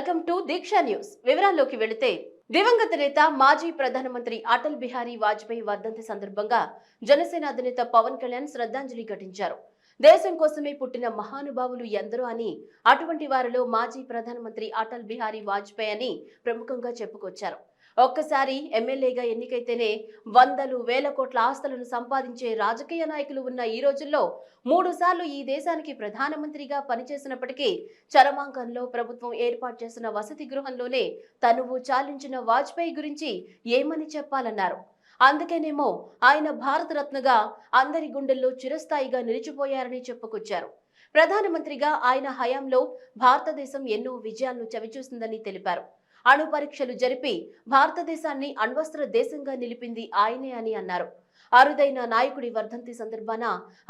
Welcome to Deeksha news. వివరాల్లోకి వెళితే దివంగత నేత మాజీ ప్రధానమంత్రి అటల్ బిహారీ వాజ్పేయి వర్ధంతి సందర్భంగా జనసేన అధినేత పవన్ కళ్యాణ్ శ్రద్ధాంజలి ఘటించారు. దేశం కోసమే పుట్టిన మహానుభావులు ఎందరో అని అటువంటి వారిలో మాజీ ప్రధానమంత్రి అటల్ బిహారీ వాజ్పేయి అని ప్రముఖంగా చెప్పుకొచ్చారు. ఒక్కసారి ఎమ్మెల్యేగా ఎన్నికైతేనే వందలు వేల కోట్ల ఆస్తులను సంపాదించే రాజకీయ నాయకులు ఉన్న ఈ రోజుల్లో మూడు సార్లు ఈ దేశానికి ప్రధానమంత్రిగా పనిచేసినప్పటికీ చరమాంకంలో ప్రభుత్వం ఏర్పాటు చేసిన వసతి గృహంలోనే తనువు చాలించిన వాజ్పేయి గురించి ఏమని చెప్పాలన్నారు? అందుకేనేమో ఆయన భారతరత్నగా అందరి గుండెల్లో చిరస్థాయిగా నిలిచిపోయారని చెప్పుకొచ్చారు. ప్రధానమంత్రిగా ఆయన హయాంలో భారతదేశం ఎన్నో విజయాలను చవిచూసిందని తెలిపారు. అణు పరీక్షలు జరిపి భారతదేశాన్ని అణ్వస్త్ర దేశంగా నిలిపింది ఆయనే అని అన్నారు. అరుదైన నాయకుడి వర్ధంతి సందర్భాన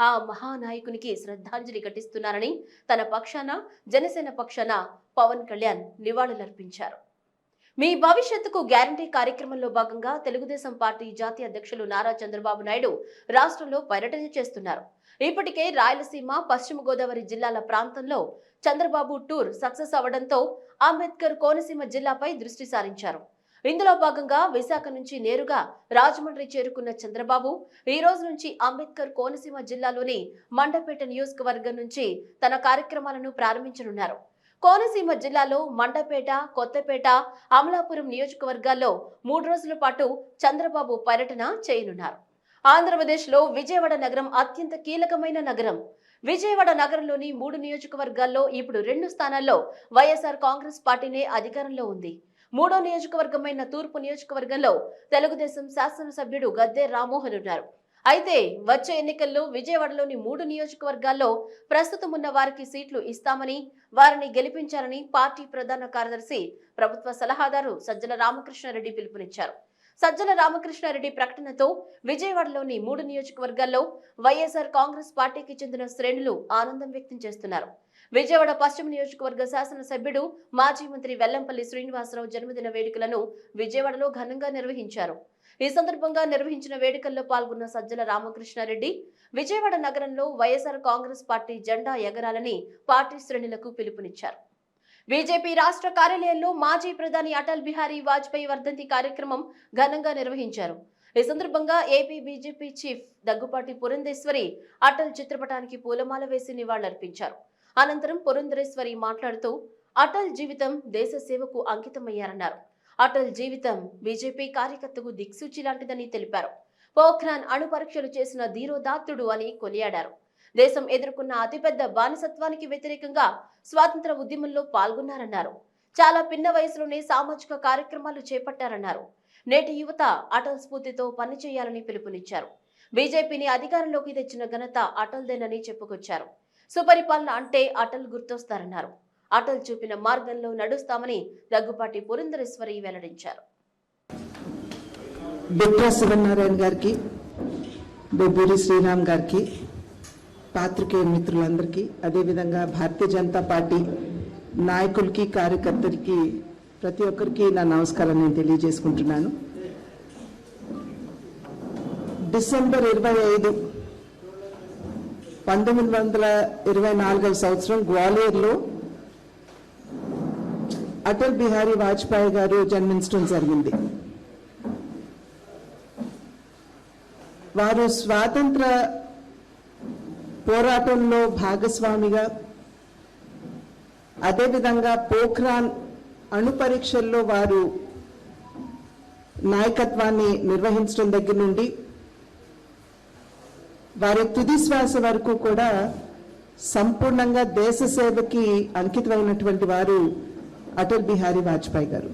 ఆ మహానాయకునికి శ్రద్ధాంజలి ఘటిస్తున్నారని తన పక్షాన జనసేన పక్షాన పవన్ కళ్యాణ్ నివాళులర్పించారు. మీ భవిష్యత్తుకు గ్యారంటీ కార్యక్రమంలో భాగంగా తెలుగుదేశం పార్టీ జాతీయ అధ్యక్షులు నారా చంద్రబాబు నాయుడు రాష్ట్రంలో పర్యటన చేస్తున్నారు. ఇప్పటికే రాయలసీమ పశ్చిమ గోదావరి జిల్లాల ప్రాంతంలో చంద్రబాబు టూర్ సక్సెస్ అవడంతో అంబేద్కర్ కోనసీమ జిల్లాపై దృష్టి సారించారు. ఇందులో భాగంగా విశాఖ నుంచి నేరుగా రాజమండ్రి చేరుకున్న చంద్రబాబు ఈ రోజు నుంచి అంబేద్కర్ కోనసీమ జిల్లాలోని మండపేట నియోజకవర్గం నుంచి తన కార్యక్రమాలను ప్రారంభించనున్నారు. కోనసీమ జిల్లాలో మండపేట కొత్తపేట అమలాపురం నియోజకవర్గాల్లో మూడు రోజుల పాటు చంద్రబాబు పర్యటన చేయనున్నారు. ఆంధ్రప్రదేశ్లో విజయవాడ నగరం అత్యంత కీలకమైన నగరం. విజయవాడ నగరంలోని మూడు నియోజకవర్గాల్లో ఇప్పుడు రెండు స్థానాల్లో వైఎస్ఆర్ కాంగ్రెస్ పార్టీనే అధికారంలో ఉంది. మూడో నియోజకవర్గమైన తూర్పు నియోజకవర్గంలో తెలుగుదేశం శాసనసభ్యుడు గద్దె రామ్మోహన్ ఉన్నారు. అయితే వచ్చే ఎన్నికల్లో విజయవాడలోని మూడు నియోజకవర్గాల్లో ప్రస్తుతం ఉన్న వారికి సీట్లు ఇస్తామని వారిని గెలిపించాలని పార్టీ ప్రధాన కార్యదర్శి ప్రభుత్వ సలహాదారు సజ్జల రామకృష్ణారెడ్డి పిలుపునిచ్చారు. సజ్జల రామకృష్ణారెడ్డి ప్రకటనతో విజయవాడలోని మూడు నియోజకవర్గాల్లో వైఎస్ఆర్ కాంగ్రెస్ పార్టీకి చెందిన శ్రేణులు ఆనందం వ్యక్తం చేస్తున్నారు. విజయవాడ పశ్చిమ నియోజకవర్గ శాసనసభ్యుడు మాజీ మంత్రి వెల్లంపల్లి శ్రీనివాసరావు జన్మదిన వేడుకలను విజయవాడలో ఘనంగా నిర్వహించారు. ఈ సందర్భంగా నిర్వహించిన వేడుకల్లో పాల్గొన్న సజ్జల రామకృష్ణారెడ్డి విజయవాడ నగరంలో వైఎస్ఆర్ కాంగ్రెస్ పార్టీ జెండా ఎగరాలని పార్టీ శ్రేణులకు పిలుపునిచ్చారు. బీజేపీ రాష్ట్ర కార్యాలయంలో మాజీ ప్రధాని అటల్ బిహారీ వాజ్పేయి వర్ధంతి కార్యక్రమం ఘనంగా నిర్వహించారు. ఈ సందర్భంగా AP BJP chief Daggubati Purandeswari Atal చిత్రపటానికి పూలమాల వేసి నివాళులర్పించారు. అనంతరం పురంధరేశ్వరి మాట్లాడుతూ అటల్ జీవితం దేశ సేవకు అంకితమయ్యారన్నారు. అటల్ జీవితం బీజేపీ కార్యకర్తకు దిక్సూచి లాంటిదని తెలిపారు. పోఖ్రాన్ అణు పరీక్షలు చేసిన ధీరోదాత్తుడు అని కొనియాడారు. దేశం ఎదుర్కొన్న అతిపెద్ద బానిసత్వానికి వ్యతిరేకంగా స్వాతంత్ర ఉద్యమంలో పాల్గొన్నారన్నారు. చాలా పిన్న వయసులోనే సామాజిక కార్యక్రమాలు చేపట్టారన్నారు. నేటి యువత అటల్ స్ఫూర్తితో పనిచేయాలని పిలుపునిచ్చారు. బీజేపీని అధికారంలోకి తెచ్చిన ఘనత అటల్దేనని చెప్పుకొచ్చారు. సుపరిపాలన అంటే అటల్ గుర్తొస్తారన్నారు. అటల్ చూపిన మార్గంలో నడుస్తామని దగ్గుపాటి పురంధరేశ్వరి వెల్లడించారు. బిట్రా శివనారాయణ గారికి బొబ్బూరి శ్రీరామ్ గారికి పాత్రికేయ మిత్రులందరికీ అదేవిధంగా భారతీయ జనతా పార్టీ నాయకులకి కార్యకర్తలకి ప్రతి ఒక్కరికి నా నమస్కారం నేను తెలియజేసుకుంటున్నాను. డిసెంబర్ ఇరవై ఐదు పంతొమ్మిది వందల ఇరవై నాలుగవ సంవత్సరం గ్వాలియర్లో అటల్ బిహారీ వాజ్పేయి గారు జన్మించడం జరిగింది. వారు స్వాతంత్ర పోరాటంలో భాగస్వామిగా అదేవిధంగా పోఖ్రాన్ అణు పరీక్షల్లో వారు నాయకత్వాన్ని నిర్వహించడం దగ్గర నుండి వారి తుది శ్వాస వరకు కూడా సంపూర్ణంగా దేశ సేవకి అంకితమైనటువంటి వారు అటల్ బిహారీ వాజ్పేయి గారు.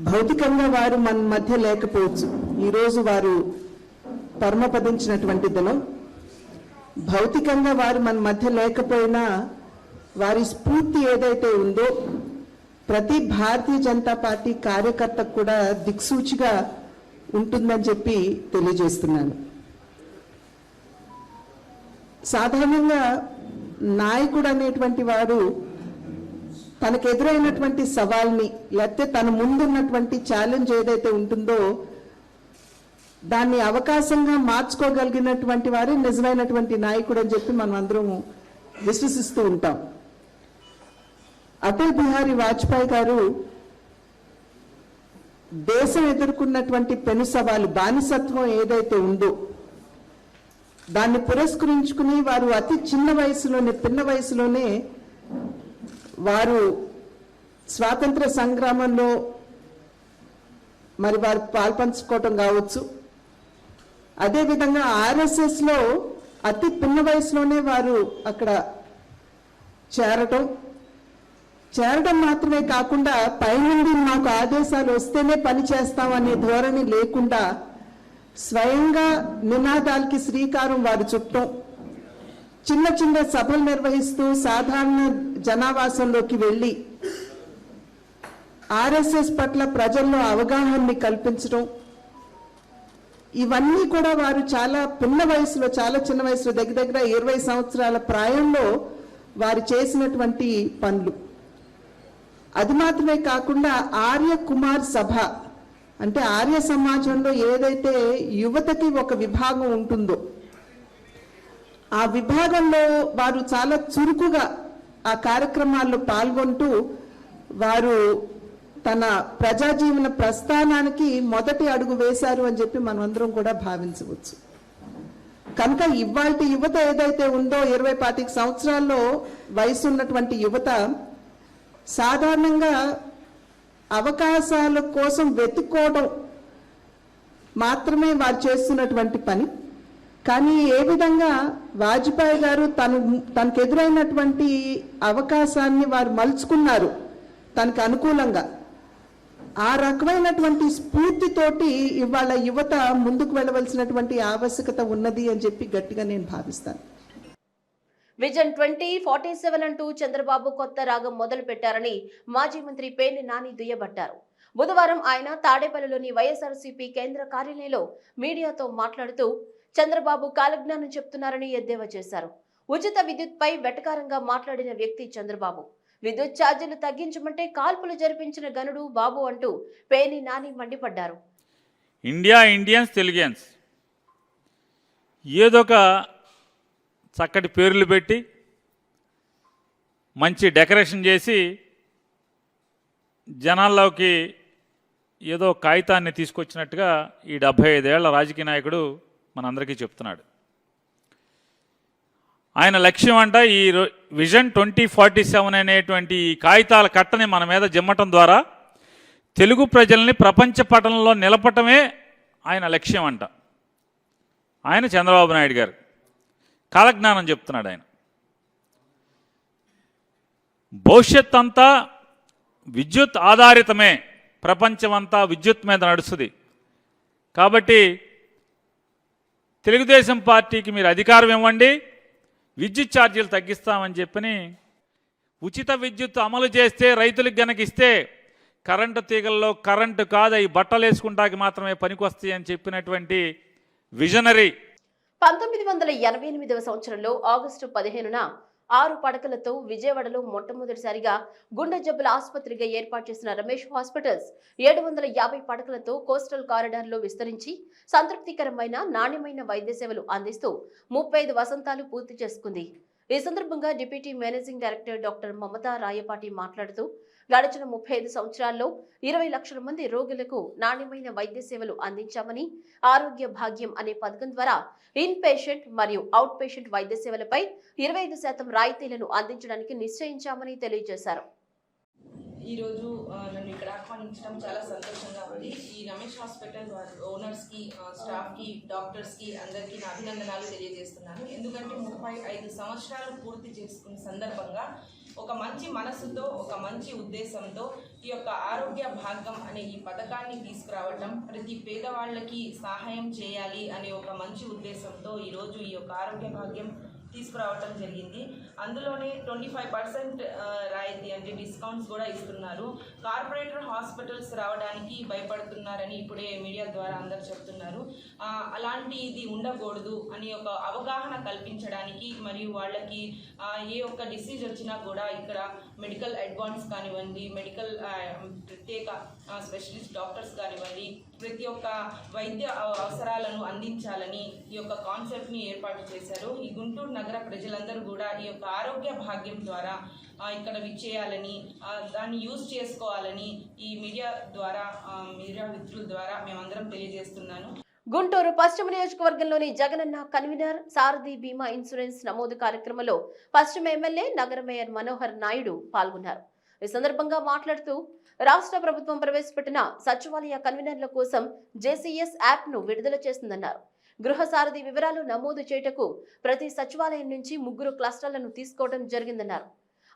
భౌతికంగా వారు మన మధ్య లేకపోవచ్చు. ఈరోజు వారు పరమపదించినటువంటి దినం. భౌతికంగా వారు మన మధ్య లేకపోయినా వారి స్ఫూర్తి ఏదైతే ఉందో ప్రతి భారతీయ జనతా పార్టీ కార్యకర్తకు కూడా దిక్సూచిగా ఉంటుందని చెప్పి తెలియజేస్తున్నాను. సాధారణంగా నాయకుడు అనేటువంటి వాడు తనకు ఎదురైనటువంటి సవాల్ని లేకపోతే తన ముందున్నటువంటి ఛాలెంజ్ ఏదైతే ఉంటుందో దాన్ని అవకాశంగా మార్చుకోగలిగినటువంటి వారే నిజమైనటువంటి నాయకుడు అని చెప్పి మనం అందరం విశ్వసిస్తూ ఉంటాం. అటల్ బిహారీ వాజ్పేయి గారు దేశం ఎదుర్కొన్నటువంటి పెను సవాలు బానిసత్వం ఏదైతే ఉందో దాన్ని పురస్కరించుకుని వారు అతి చిన్న వయసులోనే పిన్న వయసులోనే వారు స్వాతంత్ర సంగ్రామంలో మరి వారు పాల్పంచుకోవటం కావచ్చు. అదేవిధంగా ఆర్ఎస్ఎస్లో అతి పిన్న వయసులోనే వారు అక్కడ చేరటం. చేరడం మాత్రమే కాకుండా పైనుండి మాకు ఆదేశాలు వస్తేనే పని చేస్తామనే ధోరణి లేకుండా స్వయంగా నినాదాలకి శ్రీకారం వారు చుట్టం. చిన్న చిన్న సభలు నిర్వహిస్తూ సాధారణ జనావాసంలోకి వెళ్ళి ఆర్ఎస్ఎస్ పట్ల ప్రజల్లో అవగాహనని కల్పించడం ఇవన్నీ కూడా వారు చాలా పిన్న వయసులో చాలా చిన్న వయసులో దగ్గర దగ్గర ఇరవై సంవత్సరాల ప్రాయంలో వారు చేసినటువంటి పనులు. అది మాత్రమే కాకుండా ఆర్య కుమార్ సభ అంటే ఆర్య సమాజంలో ఏదైతే యువతకి ఒక విభాగం ఉంటుందో ఆ విభాగంలో వారు చాలా చురుకుగా ఆ కార్యక్రమాల్లో పాల్గొంటూ వారు తన ప్రజాజీవన ప్రస్థానానికి మొదటి అడుగు వేశారు అని చెప్పి మనమందరం కూడా భావించవచ్చు. కనుక ఇవాళ యువత ఏదైతే ఉందో ఇరవై పాతిక సంవత్సరాల్లో వయసు ఉన్నటువంటి యువత సాధారణంగా అవకాశాల కోసం వెతుక్కోవడం మాత్రమే వారు చేస్తున్నటువంటి పని. కానీ ఏ విధంగా వాజ్పేయి గారు తను తనకు ఎదురైనటువంటి అవకాశాన్ని వారు మలుచుకున్నారు తనకు అనుకూలంగా. ఆ రకమైనటువంటి స్ఫూర్తితోటి ఇవాళ యువత ముందుకు వెళ్ళవలసినటువంటి ఆవశ్యకత ఉన్నది అని చెప్పి గట్టిగా నేను భావిస్తాను. విజన్ ట్వంటీ ఫార్టీ సెవెన్ అంటూ చంద్రబాబు కొత్త రాగం మొదలు పెట్టారని మాజీ మంత్రి పేర్ని నాని దుయ్యబట్టారు. బుధవారం ఆయన తాడేపల్లిలోని వైఎస్ఆర్సీపీ కేంద్ర కార్యాలయంలో మీడియాతో మాట్లాడుతూ చంద్రబాబు కాలజ్ఞానం చెప్తున్నారని ఎద్దేవా చేశారు. ఉచిత విద్యుత్పై వెటకారంగా మాట్లాడిన వ్యక్తి చంద్రబాబు. విద్యుత్ ఛార్జీలు తగ్గించమంటే కాల్పులు జరిపించిన గనుడు బాబు అంటూ పేని నాని మండిపడ్డారు. ఇండియా ఇండియన్స్ తెలుగియన్స్ ఏదొక చక్కటి పేర్లు పెట్టి మంచి డెకరేషన్ చేసి జనాల్లోకి ఏదో కాగితాన్ని తీసుకొచ్చినట్టుగా ఈ డెబ్భై ఐదేళ్ళ రాజకీయ నాయకుడు మనందరికీ చెప్తున్నాడు. ఆయన లక్ష్యం అంట ఈ విజన్ ట్వంటీ ఫార్టీ సెవెన్ అనేటువంటి కాగితాల కట్టని మన మీద జిమ్మటం ద్వారా తెలుగు ప్రజల్ని ప్రపంచ పటంలో నిలపటమే ఆయన లక్ష్యం అంట. ఆయన చంద్రబాబు నాయుడు గారు. కాలజ్ఞానం చెప్తున్నాడు ఆయన. భవిష్యత్ అంతా విద్యుత్ ఆధారితమే ప్రపంచమంతా విద్యుత్ మీద నడుస్తుంది. కాబట్టి తెలుగుదేశం పార్టీకి మీరు అధికారం ఇవ్వండి విద్యుత్ ఛార్జీలు తగ్గిస్తామని చెప్పని ఉచిత విద్యుత్ అమలు చేస్తే రైతులకు గనక ఇస్తే కరెంటు తీగల్లో కరెంటు కాదు అవి బట్టలు వేసుకుంటాకి మాత్రమే పనికొస్తాయి అని చెప్పినటువంటి విజనరీ. పంతొమ్మిది వందల ఎనభై ఎనిమిదవ సంవత్సరంలో ఆగస్టు పదిహేనున ఆరు పడకలతో విజయవాడలో మొట్టమొదటిసారిగా గుండె జబ్బుల ఆసుపత్రిగా ఏర్పాటు చేసిన రమేష్ హాస్పిటల్స్ ఏడు వందల యాభై పడకలతో కోస్టల్ కారిడార్లో విస్తరించి సంతృప్తికరమైన నాణ్యమైన వైద్య సేవలు అందిస్తూ ముప్పై ఐదు వసంతాలు పూర్తి చేసుకుంది. ఈ సందర్భంగా deputy managing director doctor Mamata Rayapati మాట్లాడుతూ గడిచిన ముప్పై ఐదు సంవత్సరాల్లో ఇరవై లక్షల మంది రోగులకు నాణ్యమైన వైద్య సేవలు అందించామని ఆరోగ్య భాగ్యం అనే పథకం ద్వారా ఇన్ పేషెంట్ మరియు అవుట్ పేషెంట్ వైద్య సేవలపై ఇరవై ఐదు శాతం రాయితీలను అందించడానికి నిశ్చయించామని తెలియజేశారు. ఈరోజు నన్ను ఇక్కడ ఆహ్వానించడం చాలా సంతోషంగా ఉంది. ఈ రమేష్ హాస్పిటల్ ఓనర్స్కి స్టాఫ్కి డాక్టర్స్కి అందరికీ నా అభినందనాలు తెలియజేస్తున్నాను. ఎందుకంటే ముప్పై ఐదు సంవత్సరాలు పూర్తి చేసుకున్న సందర్భంగా ఒక మంచి మనసుతో ఒక మంచి ఉద్దేశంతో ఈ యొక్క ఆరోగ్య భాగం అనే ఈ పథకాన్ని తీసుకురావటం ప్రతి పేదవాళ్ళకి సహాయం చేయాలి అనే ఒక మంచి ఉద్దేశంతో ఈరోజు ఈ యొక్క ఆరోగ్య భాగ్యం తీసుకురావటం జరిగింది. అందులోనే ట్వంటీ ఫైవ్ పర్సెంట్ రాయితీ అంటే డిస్కౌంట్స్ కూడా ఇస్తున్నారు. కార్పొరేటర్ హాస్పిటల్స్ రావడానికి భయపడుతున్నారని ఇప్పుడే మీడియా ద్వారా అందరు చెప్తున్నారు. అలాంటి ఇది ఉండకూడదు అని ఒక అవగాహన కల్పించడానికి మరియు వాళ్ళకి ఏ ఒక్క డిసీజ్ వచ్చినా కూడా ఇక్కడ మెడికల్ అడ్వాన్స్ కానివ్వండి మెడికల్ ప్రత్యేక స్పెషలిస్ట్ డాక్టర్స్ కానివ్వండి ప్రతి ఒక్క వైద్య అవసరాలను అందించాలని ఈ యొక్క కాన్సెప్ట్ని ఏర్పాటు చేశారు. ఈ గుంటూరు నగర ప్రజలందరూ కూడా ఈ యొక్క ఆరోగ్య భాగ్యం ద్వారా ఇక్కడ విచ్చేయాలని దాన్ని యూజ్ చేసుకోవాలని ఈ మీడియా ద్వారా మీడియా మిత్రుల ద్వారా మేమందరం తెలియజేస్తున్నాను. గుంటూరు పశ్చిమ నియోజకవర్గంలోని జగనన్న కన్వీనర్ సారథి బీమా ఇన్సూరెన్స్ నమోదు కార్యక్రమంలో పశ్చిమ ఎమ్మెల్యే నగర మేయర్ మనోహర్ నాయుడు పాల్గొన్నారు. ఈ సందర్భంగా మాట్లాడుతూ రాష్ట్ర ప్రభుత్వం ప్రవేశపెట్టిన సచివాలయ కన్వీనర్ల కోసం జేసీఎస్ యాప్ను విడుదల చేస్తుందన్నారు గృహ సారథి వివరాలు నమోదు చేయుటకు ప్రతి సచివాలయం నుంచి ముగ్గురు క్లస్టర్లను తీసుకోవడం జరిగిందన్నారు.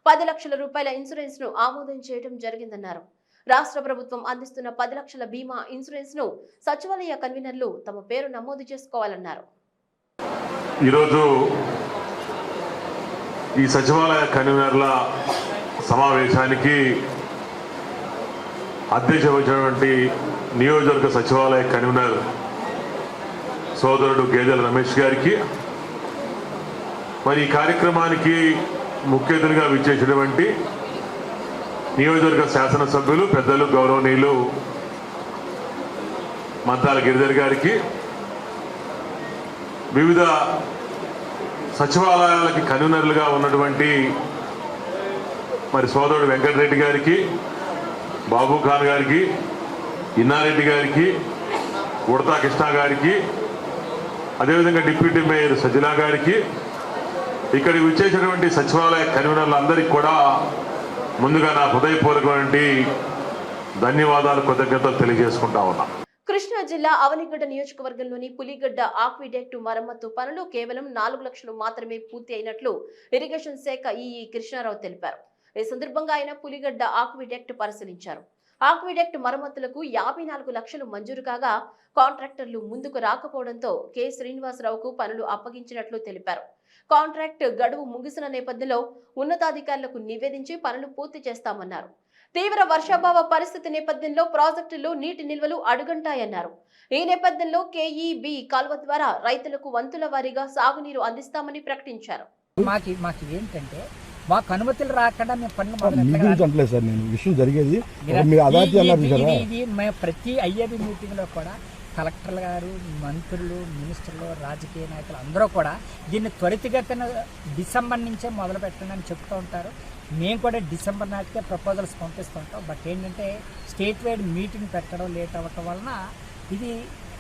పది లక్షల రూపాయల ఇన్సూరెన్స్ను ఆమోదం చేయడం జరిగిందన్నారు. రాష్ట్ర ప్రభుత్వం అందిస్తున్న పది లక్షల బీమా ఇన్సూరెన్స్ను సచివాలయ కన్వీనర్లు తమ పేరు నమోదు చేసుకోవాలన్నారు. ఈరోజు ఈ సచివాలయ కన్వీనర్ల సమావేశానికి అధ్యక్ష వచ్చినటువంటి నియోజకవర్గ సచివాలయ కన్వీనర్ సోదరుడు గేదెల రమేష్ గారికి మరి ఈ కార్యక్రమానికి ముఖ్య అతిథిగా విచ్చేసినటువంటి నియోజకవర్గ శాసనసభ్యులు పెద్దలు గౌరవనీయులు మంతాల గిరిధర్ గారికి వివిధ సచివాలయాలకి కన్వీనర్లుగా ఉన్నటువంటి మరి సోదరుడు వెంకటరెడ్డి గారికి బాబు ఖాన్ గారికి ఇన్నారెడ్డి గారికి ఉడతా కృష్ణ గారికి అదేవిధంగా డిప్యూటీ మేయర్ సజిలా గారికి ఇక్కడికి వచ్చేసినటువంటి సచివాలయ కన్వీనర్లందరికీ కూడా ముందుగా నా హృదయపూర్వకమైనటువంటి ధన్యవాదాలు కృతజ్ఞతలు తెలియజేసుకుంటా ఉన్నా. కృష్ణా జిల్లా అవనిగడ్డ నియోజకవర్గంలోని పులిగడ్డ ఆక్విడెక్టు మరమ్మతు పనులు కేవలం నాలుగు లక్షలు మాత్రమే పూర్తి అయినట్లు ఇరిగేషన్ శాఖ ఈఈ కృష్ణారావు తెలిపారు. ఈ సందర్భంగా ఆయన పులిగడ్డ ఆక్విడెక్ట్ పరిశీలించారు. ఆక్విడెక్ట్ మరమ్మతులకు యాభై నాలుగు లక్షలు మంజూరు కాగా కాంట్రాక్టర్లు ముందుకు రాకపోవడంతో కె. శ్రీనివాసరావుకు పనులు అప్పగించినట్లు తెలిపారు. కాంట్రాక్ట్ గడువు ముగిసిన నేపథ్యంలో ఉన్నతాధికారులకు నివేదించి పనులు పూర్తి చేస్తామన్నారు. తీవ్ర వర్షాభావ పరిస్థితి నేపథ్యంలో ప్రాజెక్టులు నీటి నిల్వలు అడుగంటాయన్నారు. ఈ నేపథ్యంలో కేఈబి కాల్వ ద్వారా రైతులకు వంతుల వారీగా సాగునీరు అందిస్తామని ప్రకటించారు. మాకు మాకు ఏంటంటే మాకు అనుమతులు రాకుండా మేము పనులు సార్ నేను విషయం జరిగేది. ఇది మేము ప్రతి ఐఏబి మీటింగ్లో కూడా కలెక్టర్ గారు మంత్రులు మినిస్టర్లు రాజకీయ నాయకులు అందరూ కూడా దీన్ని త్వరితగతిన డిసెంబర్ నుంచే మొదలు పెట్టండి అని చెప్తూ ఉంటారు. మేము కూడా డిసెంబర్ నాటికే ప్రపోజల్స్ పంపిస్తుంటాం బట్ ఏంటంటే స్టేట్ వైడ్ మీటింగ్ పెట్టడం లేట్ అవ్వటం వలన ఇది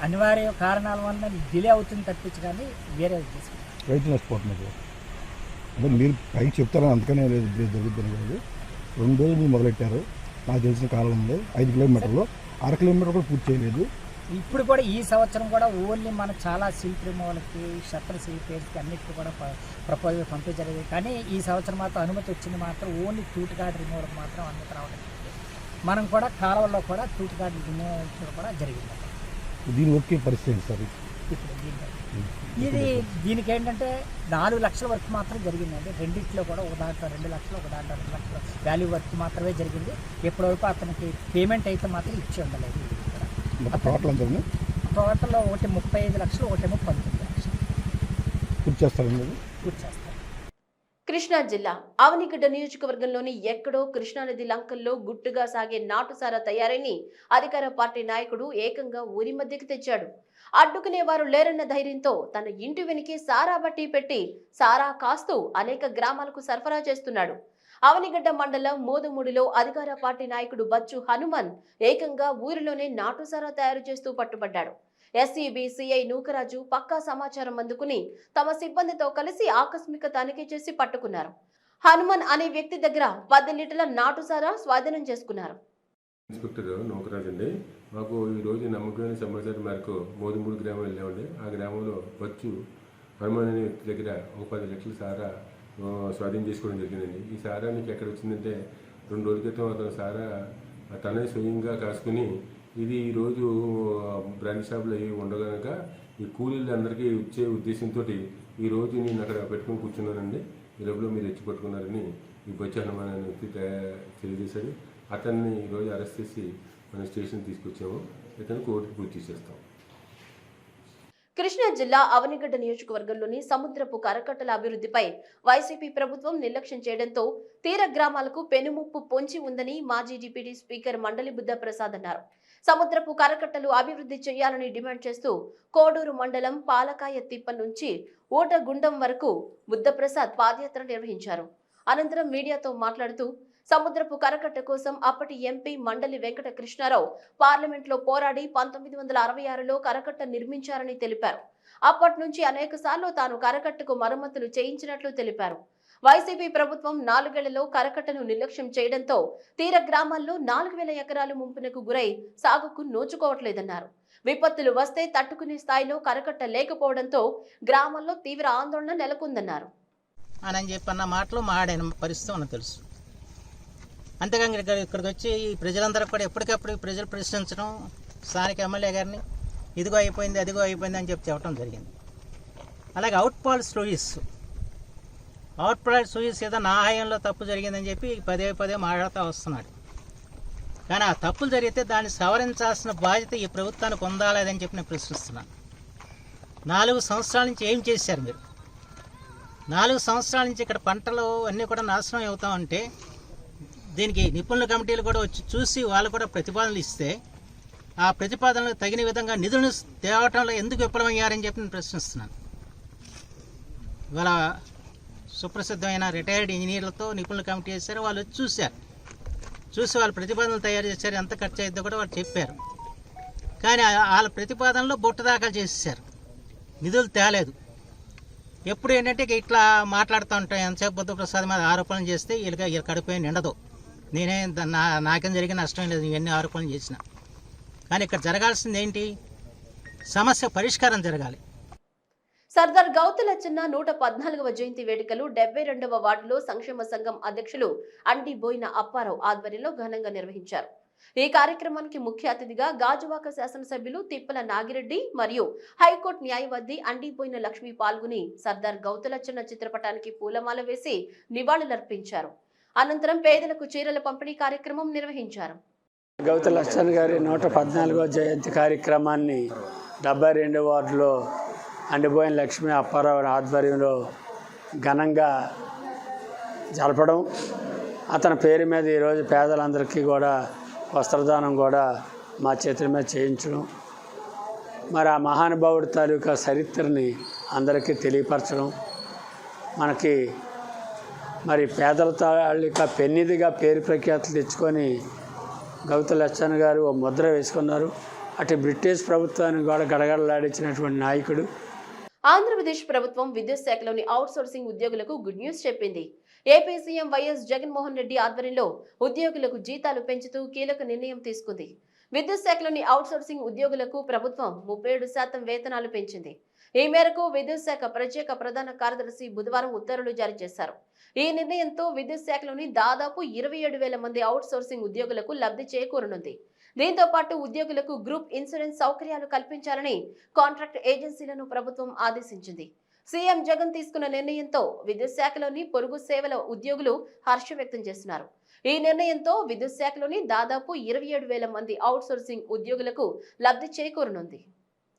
అనివార్య కారణాల వలన డిలే అవుతుంది తప్పించి కానీ వేరే ఉద్దేశం. రైతు నష్టపోతున్నారు అంటే మీరు పైకి చెప్తారని అందుకనే లేదు జరుగుతుంది కాదు రెండు రోజులు మీరు మొదలెట్టారు. నాకు తెలిసిన కాలంలో ఐదు కిలోమీటర్లు. అర కిలోమీటర్ కూడా పూర్తి చేయలేదు. ఇప్పుడు కూడా ఈ సంవత్సరం కూడా ఓన్లీ మన చాలా సిల్క్ రిమూవల్కి షట్టర్ రిపేర్స్కి అన్నిటికీ కూడా ప్రపోజల్ పంపించలేదు కానీ ఈ సంవత్సరం మాత్రం అనుమతి వచ్చింది మాత్రం ఓన్లీ తూట్ గార్డ్ రిమూవల్కి మాత్రం అనుమతి రావడం జరిగింది. మనం కూడా కాలువల్లో కూడా తూట్ గార్డ్ రిమూవల్ కూడా జరిగింది దీని ఒకే పరిస్థితి సార్? ఇప్పుడు దీంట్లో ఇది దీనికి ఏంటంటే నాలుగు లక్షల వరకు మాత్రం జరిగిందండి రెండిట్లో కూడా ఒక దాంట్లో రెండు లక్షలు ఒక దాంట్లో రెండు లక్షలు వాల్యూ వర్క్ మాత్రమే జరిగింది. ఎప్పటివరకు అతనికి పేమెంట్ అయితే మాత్రం ఇచ్చి ఉండలేదు. టోటల్ టోటల్లో ఒకటి ముప్పై ఐదు లక్షలు ఒకటేమో పంతొమ్మిది లక్షలు. పూర్తి చేస్తారండి అది పూర్తి చేస్తారు కృష్ణా జిల్లా అవనిగడ్డ నియోజకవర్గంలోని ఎక్కడో కృష్ణానది లంకల్లో గుట్టుగా సాగే నాటుసారా తయారీని అధికార పార్టీ నాయకుడు ఏకంగా ఊరి మధ్యకి తెచ్చాడు. అడ్డుకునే వారు లేరన్న ధైర్యంతో తన ఇంటి వెనుకే సారా బట్టి పెట్టి సారా కాస్తూ అనేక గ్రామాలకు సరఫరా చేస్తున్నాడు. అవనిగడ్డ మండలం మోదుముడిలో అధికార పార్టీ నాయకుడు బచ్చు హనుమన్ ఏకంగా ఊరిలోనే నాటుసారా తయారు చేస్తూ పట్టుబడ్డాడు. ఎస్ఈబి సిఐ నూకరాజు పక్కా సమాచారం అందుకుని తమ సిబ్బందితో కలిసి ఆకస్మిక తనిఖీ చేసి పట్టుకున్నారు. హనుమన్ అనే వ్యక్తి దగ్గర పది లీటర్ల నాటుసారా స్వాధీనం చేసుకున్నారు. ఇన్స్పెక్టర్ నూకరాజు అండి. మాకు ఈరోజు నమ్మకమైన సమాచారం మేరకు మోదుమూడు గ్రామం వెళ్ళామండి. ఆ గ్రామంలో వచ్చు హనుమాన్ అనే వ్యక్తి దగ్గర ఒక పది లీటర్ల సారా స్వాధీనం చేసుకోవడం జరిగిందండి. ఈ సారా నీకు ఎక్కడ వచ్చిందంటే రెండు రోజుల క్రితం అతను సారా తనే స్వయంగా కాసుకుని ఇది ఈరోజు బ్రాండ్ షాప్లో అవి ఉండగనక ఈ కూలీలు అందరికీ ఇచ్చే ఉద్దేశంతో ఈ రోజు నేను అక్కడ పెట్టుకుని కూర్చున్నానండి. ఈ లోపల మీరు ఎచ్చి పట్టుకున్నారని ఈ బొచ్చ హనుమాన్ అనే వ్యక్తి తెలియజేశాడు అతన్ని ఈరోజు అరెస్ట్ చేసి మన స్టేషన్ తీసుకొచ్చాము. ఇతను కోర్టుకు పూర్తి చేస్తాం. కృష్ణా జిల్లా అవనిగడ్డ నియోజకవర్గంలోని సముద్రపు కరకట్టల అభివృద్ధిపై వైసీపీ ప్రభుత్వం నిర్లక్ష్యం చేయడంతో తీర గ్రామాలకు పెనుముప్పు పొంచి ఉందని మాజీ డిప్యూటీ స్పీకర్ మండలి బుద్ధ ప్రసాద్ అన్నారు. సముద్రపు కరకట్టలు అభివృద్ధి చేయాలని డిమాండ్ చేస్తూ కోడూరు మండలం పాలకాయ తిప్పల్ నుంచి ఓటగుండం వరకు బుద్ధప్రసాద్ పాదయాత్ర నిర్వహించారు. అనంతరం మీడియాతో మాట్లాడుతూ సముద్రపు కరకట్ట కోసం అప్పటి ఎంపీ మండలి వెంకట కృష్ణారావు పార్లమెంట్లో పోరాడి పంతొమ్మిది వందల అరవై ఆరులో కరకట్ట నిర్మించారని తెలిపారు. అప్పటి నుంచి అనేక తాను కరకట్టకు మరమ్మతులు చేయించినట్లు తెలిపారు. వైసీపీ ప్రభుత్వం నాలుగేళ్ళలో కరకట్టను నిర్లక్ష్యం చేయడంతో తీర గ్రామాల్లో నాలుగు వేల ఎకరాలు ముంపునకు గురై సాగుకు నోచుకోవట్లేదన్నారు. విపత్తులు వస్తే తట్టుకునే స్థాయిలో కరకట్ట లేకపోవడంతో గ్రామాల్లో తీవ్ర ఆందోళన నెలకొందన్నారు. అని చెప్పి అన్న మాటలు మాడాను పరిస్థితి మనకు తెలుసు. అంతేకాని ఇక్కడ ఇక్కడికి వచ్చి ఈ ప్రజలందరూ కూడా ఎప్పటికప్పుడు ప్రజలు ప్రశ్నించడం స్థానిక ఎమ్మెల్యే గారిని ఇదిగో అయిపోయింది అదిగో అయిపోయింది అని చెప్పి చెప్పడం జరిగింది. అలాగే outfall sluice outfall stories ఏదో నా హయాంలో తప్పు జరిగిందని చెప్పి పదే పదే మాట్లాడుతూ వస్తున్నాడు. కానీ ఆ తప్పులు జరిగితే దాన్ని సవరించాల్సిన బాధ్యత ఈ ప్రభుత్వానికి ఉందా లేదని చెప్పి నేను ప్రశ్నిస్తున్నాను. నాలుగు సంవత్సరాల నుంచి ఏం చేశారు మీరు? నాలుగు సంవత్సరాల నుంచి ఇక్కడ పంటలు అన్నీ కూడా నాశనం అవుతా ఉంటే దీనికి నిపుణుల కమిటీలు కూడా వచ్చి చూసి వాళ్ళు కూడా ప్రతిపాదనలు ఇస్తే ఆ ప్రతిపాదనలకు తగిన విధంగా నిధులను తేవటంలో ఎందుకు విఫలమయ్యారని చెప్పి నేను ప్రశ్నిస్తున్నాను. ఇవాళ సుప్రసిద్ధమైన రిటైర్డ్ ఇంజనీర్లతో నిపుణుల కమిటీ చేశారు. వాళ్ళు చూశారు. చూసి వాళ్ళ ప్రతిపాదనలు తయారు చేశారు. ఎంత ఖర్చు అయిందో కూడా వాళ్ళు చెప్పారు. కానీ వాళ్ళ ప్రతిపాదనలో బుట్ట దాఖలు చేసేసారు నిధులు తేలేదు. ఎప్పుడు ఏంటంటే ఇట్లా మాట్లాడుతూ ఉంటాం. ఎంతసేపు బుద్ధప్రసాద్ మీద ఆరోపణలు చేస్తే వీళ్ళకి వీళ్ళ కడిపోయి నిండదు. నేనే నా నాకేం జరిగిన నష్టం లేదు. ఇవన్నీ ఆరోపణలు చేసిన. కానీ ఇక్కడ జరగాల్సింది ఏంటి? సమస్య పరిష్కారం జరగాలి. సర్దార్ గౌతులచ్చన్న నూట పద్నాలుగవ జయంతి వేడుకలు డెబ్బై రెండవ వార్డులో సంక్షేమ సంఘం అధ్యక్షులు అండిబోయిన అప్పారావు ఆధ్వర్యంలో ఘనంగా నిర్వహించారు. ఈ కార్యక్రమానికి ముఖ్య అతిథిగా గాజువాక శాసనసభ్యులు తిప్పల నాగిరెడ్డి మరియు హైకోర్టు న్యాయవాది అండిపోయిన లక్ష్మి పాల్గొని సర్దార్ గౌతులచ్చన్న చిత్రపటానికి పూలమాల వేసి నివాళులర్పించారు. అనంతరం పేదలకు చీరల పంపిణీ కార్యక్రమం నిర్వహించారు. గౌతులచ్చన్ గారి నూట పద్నాలుగో జయంతి కార్యక్రమాన్ని డెబ్బై రెండు వార్డులో అండిపోయిన లక్ష్మీ అప్పారావు ఆధ్వర్యంలో ఘనంగా జరపడం. అతని పేరు మీద ఈరోజు పేదలందరికీ కూడా వస్త్రదానం కూడా మా చేతుల మీద చేయించడం. మరి ఆ మహానుభావుడి తాలూకా చరిత్రని అందరికీ తెలియపరచడం. మనకి మరి పేదల తాలూకా పెన్నిదిగా పేరు ప్రఖ్యాతులు తెచ్చుకొని గౌత లచ్చన్ గారు ఓ ముద్ర వేసుకున్నారు. అటు బ్రిటిష్ ప్రభుత్వాన్ని కూడా గడగడలాడించినటువంటి నాయకుడు ఆంధ్రప్రదేశ్ ప్రభుత్వం విద్యుత్ శాఖలోని అవుట్ సోర్సింగ్ ఉద్యోగులకు గుడ్ న్యూస్ చెప్పింది. AP CM YS Jaganmohan Reddy ఆధ్వర్యంలో ఉద్యోగులకు జీతాలు పెంచుతూ కీలక నిర్ణయం తీసుకుంది. విద్యుత్ శాఖలోని అవుట్ సోర్సింగ్ ఉద్యోగులకు ప్రభుత్వం ముప్పై ఏడు శాతం వేతనాలు పెంచింది. ఈ మేరకు విద్యుత్ శాఖ ప్రత్యేక ప్రధాన కార్యదర్శి బుధవారం ఉత్తర్వులు జారీ చేశారు. ఈ నిర్ణయంతో విద్యుత్ శాఖలోని దాదాపు ఇరవై ఏడు వేల మంది అవుట్ సోర్సింగ్ ఉద్యోగులకు లబ్ధి చేకూరనుంది. దీంతో పాటు ఉద్యోగులకు గ్రూప్ ఇన్సూరెన్స్ సౌకర్యాలు కల్పించాలని కాంట్రాక్ట్ ఏజెన్సీలను ప్రభుత్వం ఆదేశించింది. సీఎం జగన్ తీసుకున్న నిర్ణయంతో విద్యుత్ శాఖలోని పొరుగు సేవల ఉద్యోగులు హర్షం వ్యక్తం చేస్తున్నారు. ఈ నిర్ణయంతో విద్యుత్ శాఖలోని దాదాపు ఇరవై ఏడు వేల మంది అవుట్ సోర్సింగ్ ఉద్యోగులకు లబ్ధి చేకూరనుంది.